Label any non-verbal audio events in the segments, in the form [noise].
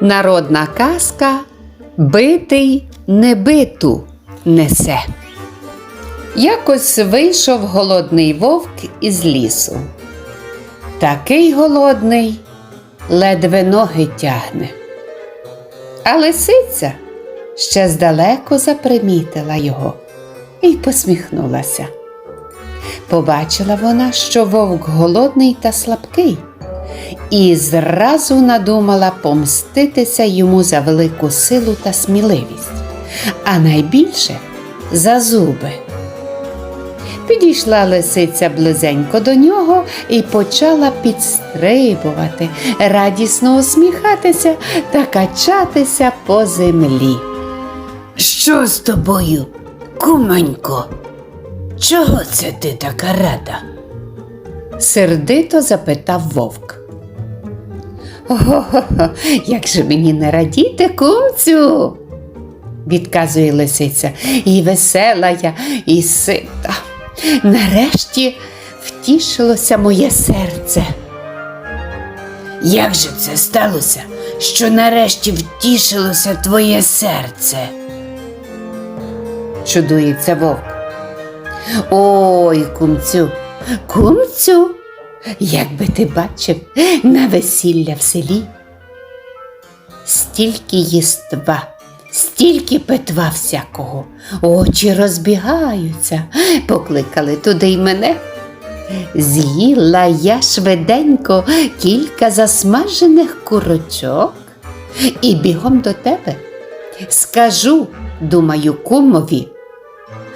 Народна казка Битий небиту несе. Якось вийшов голодний вовк із лісу. Такий голодний, ледве ноги тягне. А лисиця ще здалеку запримітила його і посміхнулася. Побачила вона, що вовк голодний та слабкий, і зразу надумала помститися йому за велику силу та сміливість, а найбільше за зуби. Підійшла лисиця близенько до нього і почала підстрибувати, радісно усміхатися та качатися по землі. Що з тобою, кумонько? Чого це ти така рада? сердито запитав вовк. Ого, [laughs] як же мені не радіти, кумцю, відказує лисиця, і весела я, і сита. Нарешті втішилося моє серце. Як же це сталося, що нарешті втішилося твоє серце? чудується вовк. Ой, кумцю, кумцю, як би ти бачив на весілля в селі. Стільки їства, стільки питва всякого, очі розбігаються, покликали туди й мене. З'їла я швиденько кілька засмажених курочок і бігом до тебе. Скажу, думаю, кумові.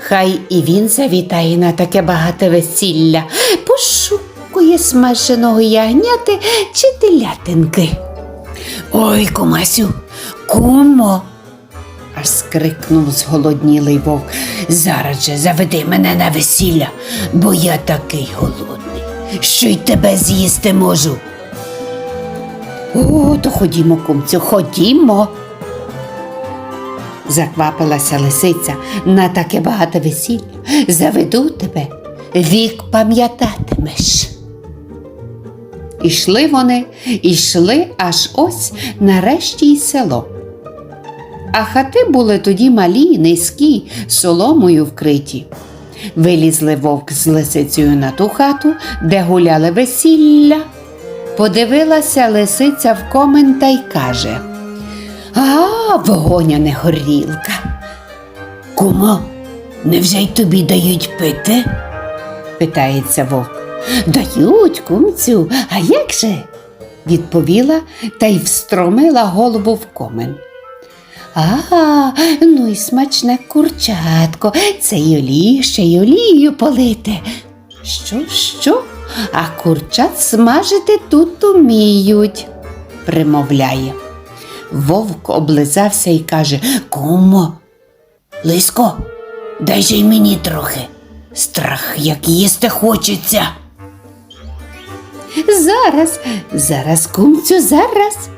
Хай і він завітає на таке багате весілля, пошукує смаженого ягняти чи телятинки. Ой, кумасю, кумо, Аж скрикнув зголоднілий вовк. зараз же заведи мене на весілля, бо я такий голодний, що й тебе з'їсти можу. О, то ходімо, кумцю, ходімо. Заквапилася лисиця на таке багате весілля. Заведу тебе, вік пам'ятатимеш. Ішли вони, ішли аж ось нарешті й село. А хати були тоді малі, низькі, соломою вкриті. Вилізли вовк з лисицею на ту хату, де гуляли весілля. Подивилася лисиця в комен та й каже А, вогоня не горілка. Кумо, невже й тобі дають пити? питається вовк. Дають, кумцю, а як же? відповіла та й встромила голову в комен. А, ну й смачне курчатко, це й олію, ще й олію полити. Що, що? А курчат смажити тут уміють, примовляє. Вовк облизався і каже Кумо, Лиско, дай же й мені трохи. Страх, як їсти хочеться. Зараз, зараз, кумцю, зараз.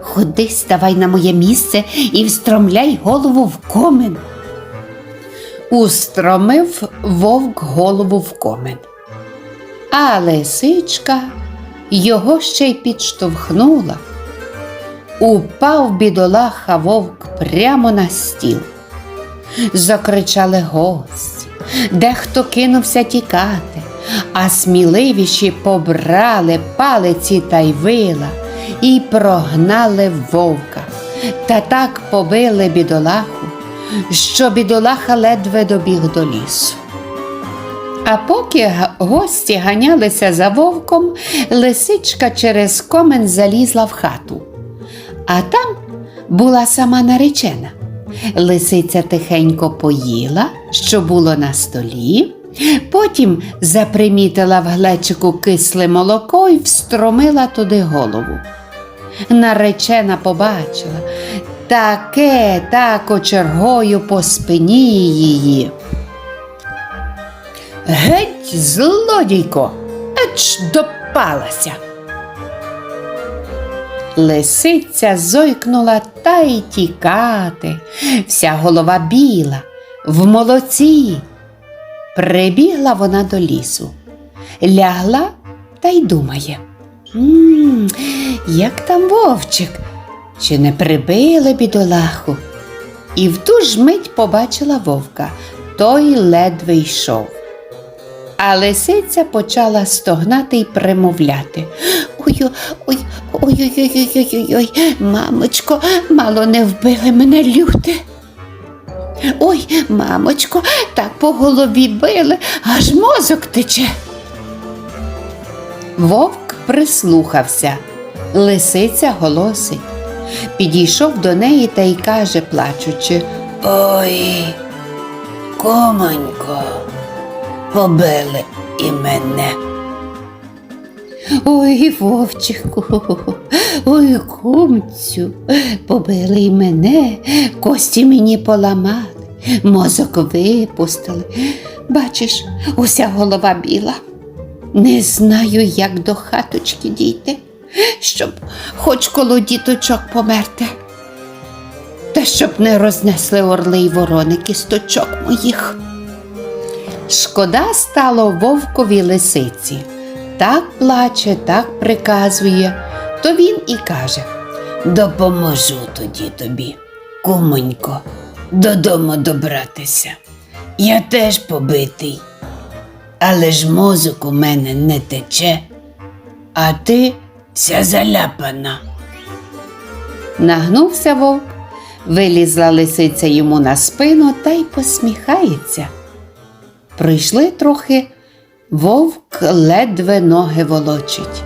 Ходи, ставай на моє місце і встромляй голову в комен. Устромив вовк голову в комен. А лисичка його ще й підштовхнула. Упав бідолаха вовк прямо на стіл. Закричали гості, дехто кинувся тікати, а сміливіші побрали палиці та й вила і прогнали вовка. Та так побили бідолаху, що бідолаха ледве добіг до лісу. А поки гості ганялися за вовком, лисичка через комен залізла в хату. А там була сама наречена. Лисиця тихенько поїла, що було на столі, потім запримітила в глечику кисле молоко і встромила туди голову. Наречена побачила таке так очергою по спині її. Геть, злодійко, еч допалася. Лисиця зойкнула та й тікати, вся голова біла, в молоці. Прибігла вона до лісу, лягла та й думає. «М, як там вовчик? чи не прибили бідолаху. І в ту ж мить побачила вовка, той ледве йшов. А лисиця почала стогнати й примовляти. Ой, ой, ой, ой, ой, ой, ой, ой, ой, мамочко, мало не вбили мене люди. Ой, мамочко, так по голові били, аж мозок тече. Вовк прислухався. Лисиця голосить. Підійшов до неї та й каже, плачучи, Ой, комонько, побили і мене. Ой, вовчику, ой, кумцю, побили й мене, кості мені поламали, мозок випустили. Бачиш, уся голова біла. Не знаю, як до хаточки дійти, щоб хоч коло діточок померти. Та щоб не рознесли орли й ворони кісточок моїх. Шкода стало вовкові лисиці. Так плаче, так приказує, то він і каже. Допоможу тоді тобі, кумонько, додому добратися. Я теж побитий, але ж мозок у мене не тече, а ти вся заляпана. Нагнувся вовк, вилізла лисиця йому на спину та й посміхається. Пройшли трохи, вовк ледве ноги волочить.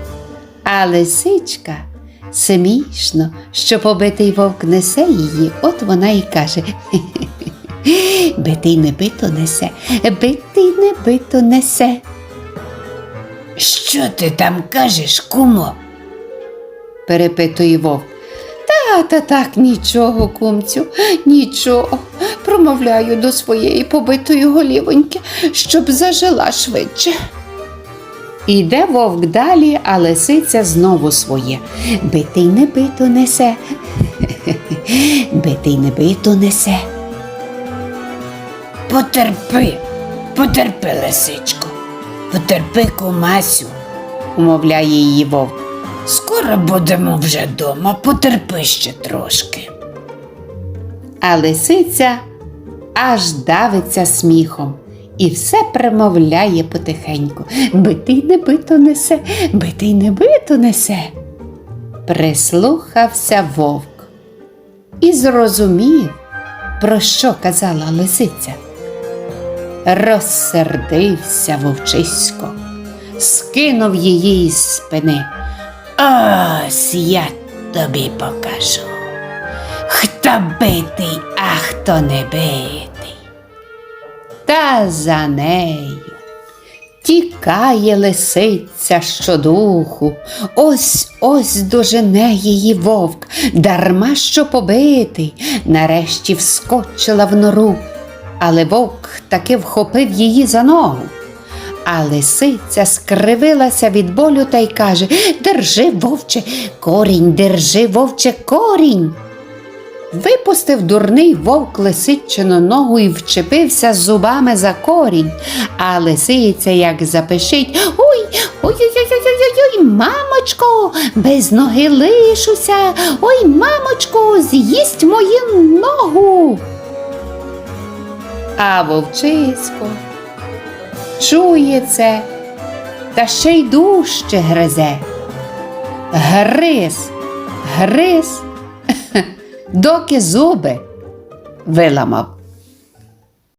А лисичка смішно, що побитий вовк несе її, от вона й каже. [laughs] Битий не бито несе, битий не бито несе. Що ти там кажеш, кумо? перепитує вовк. Та, та так, нічого, кумцю, нічого. Промовляю до своєї побитої голівоньки, щоб зажила швидше. Іде вовк далі, а лисиця знову своє. Битий не бито несе. Битий не бито несе. Потерпи, потерпи, лисичко, потерпи, кумасю. умовляє її вовк. Скоро будемо вже дома, потерпи ще трошки. А лисиця аж давиться сміхом і все примовляє потихеньку. Битий не бито несе, битий не бито несе. Прислухався вовк і зрозумів, про що казала лисиця. Розсердився вовчисько, скинув її із спини. Ось я тобі покажу. Хто битий, а хто не битий. Та за нею. Тікає лисиця щодуху, ось ось дожене її вовк, дарма що побитий, нарешті вскочила в нору, але вовк таки вхопив її за ногу. А лисиця скривилася від болю та й каже Держи, вовче, корінь, держи, вовче, корінь. Випустив дурний вовк лисичину ногу і вчепився зубами за корінь, а лисиця як запишить Ой, ой, ой, ой, ой, ой, ой, мамочко, без ноги лишуся. Ой, мамочко, з'їсть мою ногу. А вовчисько чує це та ще й дужче гризе. Гриз, гриз доки зуби виламав.